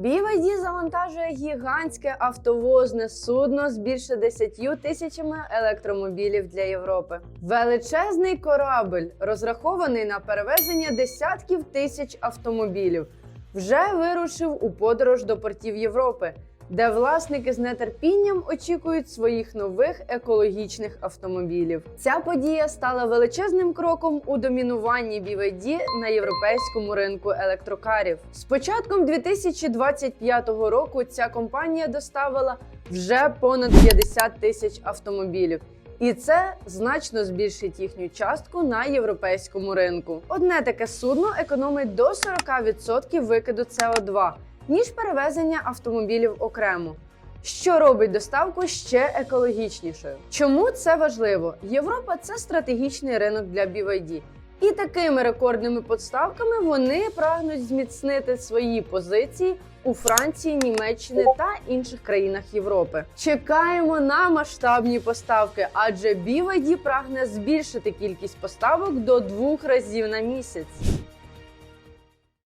BYD завантажує гігантське автовозне судно з більше 10 тисячами електромобілів для Європи. Величезний корабль, розрахований на перевезення десятків тисяч автомобілів, вже вирушив у подорож до портів Європи, де власники з нетерпінням очікують своїх нових екологічних автомобілів. Ця подія стала величезним кроком у домінуванні BYD на європейському ринку електрокарів. З початком 2025 року ця компанія доставила вже понад 50 тисяч автомобілів. І це значно збільшить їхню частку на європейському ринку. Одне таке судно економить до 40% викиду СО2, ніж перевезення автомобілів окремо. Що робить доставку ще екологічнішою? Чому це важливо? Європа це стратегічний ринок для BYD. І такими рекордними поставками вони прагнуть зміцнити свої позиції у Франції, Німеччині та інших країнах Європи. Чекаємо на масштабні поставки, адже BYD прагне збільшити кількість поставок до двох разів на місяць.